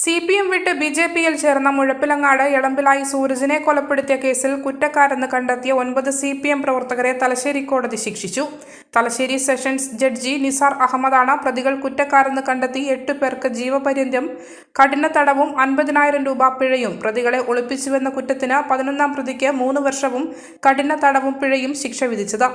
C P M വിട്ട് B J പിയിൽ ചേർന്ന മുഴപ്പിലങ്ങാട് എളമ്പിലായി സൂരജിനെ കൊലപ്പെടുത്തിയ കേസിൽ കുറ്റക്കാരെന്ന് കണ്ടെത്തിയ ഒൻപത് സി പി എം പ്രവർത്തകരെ തലശ്ശേരി കോടതി ശിക്ഷിച്ചു. തലശ്ശേരി സെഷൻസ് ജഡ്ജി നിസാർ അഹമ്മദാണ് പ്രതികൾ കുറ്റക്കാരെന്ന് കണ്ടെത്തി എട്ട് പേർക്ക് ജീവപര്യന്തം കഠിന തടവും അൻപതിനായിരം രൂപ പിഴയും. പ്രതികളെ ഒളിപ്പിച്ചുവെന്ന കുറ്റത്തിന് പതിനൊന്നാം പ്രതിക്ക് മൂന്ന് വർഷവും കഠിന തടവും പിഴയും ശിക്ഷ വിധിച്ചത്.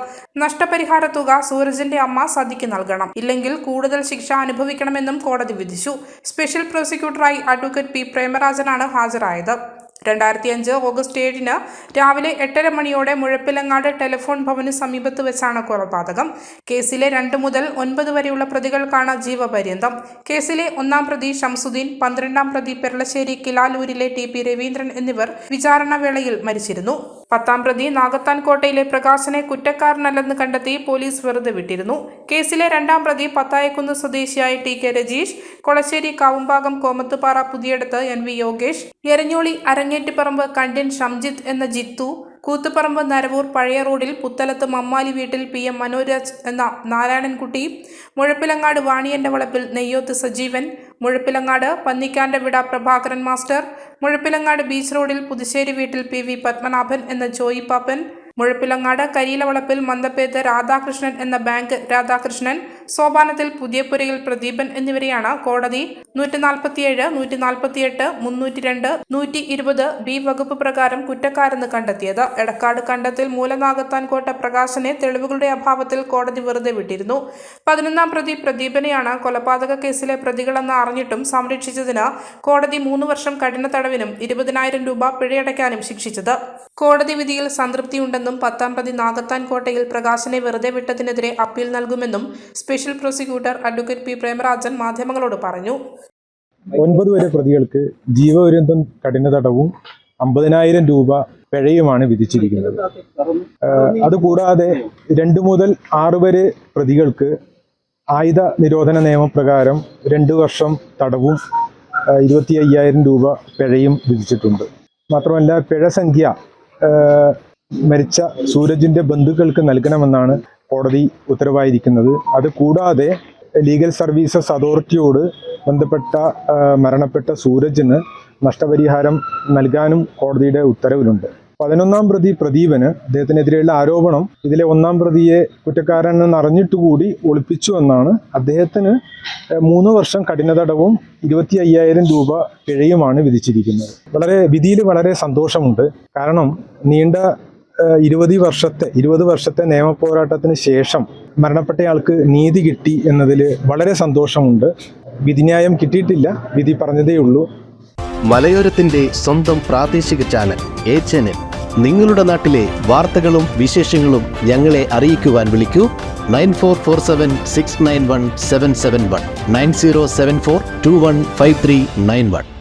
നഷ്ടപരിഹാര തുക സൂരജിന്റെ അമ്മ സതിക്ക് നൽകണം. ഇല്ലെങ്കിൽ കൂടുതൽ ശിക്ഷ അനുഭവിക്കണമെന്നും കോടതി വിധിച്ചു. സ്പെഷ്യൽ പ്രോസിക്യൂട്ടറായി അഡ്വക്കേറ്റ് പി പ്രേമരാജനാണ് ഹാജരായത് രണ്ടായിരത്തി അഞ്ച് ഓഗസ്റ്റ് ഏഴിന് രാവിലെ എട്ടര മണിയോടെ മുഴപ്പിലങ്ങാട് ടെലിഫോൺ ഭവന് സമീപത്ത് വെച്ചാണ് കൊലപാതകം. കേസിലെ രണ്ട് മുതൽ ഒൻപത് വരെയുള്ള പ്രതികൾക്കാണ് ജീവപര്യന്തം. കേസിലെ ഒന്നാം പ്രതി ഷംസുദ്ദീൻ പന്ത്രണ്ടാം പ്രതി പെരളശ്ശേരി കിലാലൂരിലെ ടി പി രവീന്ദ്രൻ എന്നിവർ വിചാരണ വേളയിൽ മരിച്ചിരുന്നു. പത്താം പ്രതി നാഗത്താൻ കോട്ടയിലെ പ്രകാശനെ കുറ്റക്കാരനല്ലെന്ന് കണ്ടെത്തി പോലീസ് വെറുതെ വിട്ടിരുന്നു. കേസിലെ രണ്ടാം പ്രതി പത്തായക്കുന്ന് സ്വദേശിയായ T K Rajeesh Kolassery Kavumbhagam Komathupara Puthiyadath N V Yogesh Eranholi Arangettiparamba Kandin Shamjith എന്ന ജിത്തു കൂത്തുപറമ്പ് നരവൂർ പഴയ റോഡിൽ പുത്തലത്ത് മമ്മാലി വീട്ടിൽ പി എം മനോരാജ് എന്ന നാരായണൻകുട്ടി മുഴപ്പിലങ്ങാട് വാണിയന്റെ വളപ്പിൽ നെയ്യോത്ത് സജീവൻ മുഴപ്പിലങ്ങാട് പന്നിക്കാന്റെ വിട പ്രഭാകരൻ മാസ്റ്റർ മുഴപ്പിലങ്ങാട് ബീച്ച് റോഡിൽ പുതുശ്ശേരി വീട്ടിൽ പി വി പത്മനാഭൻ എന്ന ജോയി പാപ്പൻ മുഴപ്പിലങ്ങാട് കരിയിലവളപ്പിൽ മന്ദപ്പേത്ത് രാധാകൃഷ്ണൻ എന്ന ബാങ്ക് രാധാകൃഷ്ണൻ സോപാനത്തിൽ പുതിയപുരയിൽ പ്രദീപൻ എന്നിവരെയാണ് കോടതി നൂറ്റി നാൽപ്പത്തിയേഴ് നൂറ്റി നാൽപ്പത്തിയെട്ട് മുന്നൂറ്റി രണ്ട് നൂറ്റി ഇരുപത് ബി വകുപ്പ് പ്രകാരം കുറ്റക്കാരെന്ന് കണ്ടെത്തിയത്. എടക്കാട് കണ്ടത്തിൽ മൂലനാഗത്താൻ കോട്ട പ്രകാശനെ തെളിവുകളുടെ അഭാവത്തിൽ കോടതി വെറുതെ വിട്ടിരുന്നു. പതിനൊന്നാം പ്രതി പ്രദീപനെയാണ് കൊലപാതക കേസിലെ പ്രതികളെന്ന് അറിഞ്ഞിട്ടും സംരക്ഷിച്ചതിന് കോടതി മൂന്ന് വർഷം കഠിന തടവിനും ഇരുപതിനായിരം രൂപ പിഴയടയ്ക്കാനും ശിക്ഷിച്ചത്. കോടതി വിധിയിൽ സംതൃപ്തിയുണ്ടെന്നും പത്താം പ്രതി നാഗത്താൻ കോട്ടയിൽ പ്രകാശനെ വെറുതെ വിട്ടതിനെതിരെ അപ്പീൽ നൽകുമെന്നും special prosecutor advocate P Premarajan മാധ്യമങ്ങളോട് പറഞ്ഞു. ഒൻപത് വരെ പ്രതികൾക്ക് ജീവപര്യന്തം കഠിന തടവും അമ്പതിനായിരം രൂപ പിഴയുമാണ് വിധിച്ചിരിക്കുന്നത്. അതുകൂടാതെ രണ്ട് മുതൽ ആറ് വരെ പ്രതികൾക്ക് ആയുധ നിരോധന നിയമപ്രകാരം രണ്ട് വർഷം തടവും ഇരുപത്തി അയ്യായിരം രൂപ പിഴയും വിധിച്ചിട്ടുണ്ട്. മാത്രമല്ല പിഴ സംഖ്യ മരിച്ച സൂരജിന്റെ ബന്ധുക്കൾക്ക് നൽകണമെന്നാണ് കോടതി ഉത്തരവായിരിക്കുന്നത്. അത് കൂടാതെ ലീഗൽ സർവീസസ് അതോറിറ്റിയോട് ബന്ധപ്പെട്ട മരണപ്പെട്ട സൂരജിന് നഷ്ടപരിഹാരം നൽകാനും കോടതിയുടെ ഉത്തരവിലുണ്ട്. പതിനൊന്നാം പ്രതി പ്രദീപന് അദ്ദേഹത്തിനെതിരെയുള്ള ആരോപണം ഇതിലെ ഒന്നാം പ്രതിയെ കുറ്റക്കാരനെന്ന് അറിഞ്ഞിട്ടുകൂടി ഒളിപ്പിച്ചു എന്നാണ് അദ്ദേഹത്തിന് മൂന്ന് വർഷം കഠിനതടവും ഇരുപത്തി അയ്യായിരം രൂപ പിഴയുമാണ് വിധിച്ചിരിക്കുന്നത്. വളരെ വിധിയിൽ വളരെ സന്തോഷമുണ്ട്. കാരണം നീണ്ട ഇരുപത് വർഷത്തെ ഇരുപത് വർഷത്തെ നിയമ പോരാട്ടത്തിന് ശേഷം മരണപ്പെട്ടയാൾക്ക് നീതി കിട്ടി എന്നതിൽ വളരെ സന്തോഷമുണ്ട്. വിധിന്യായം കിട്ടിയിട്ടില്ല വിധി പറഞ്ഞതേ ഉള്ളൂ. മലയോരത്തിന്റെ സ്വന്തം പ്രാദേശിക ചാനൽ എ ചാനൽ. നിങ്ങളുടെ നാട്ടിലെ വാർത്തകളും വിശേഷങ്ങളും ഞങ്ങളെ അറിയിക്കുവാൻ വിളിക്കൂ. Nine four four seven six nine one seven seven one. Nine zero seven four two one five three nine one.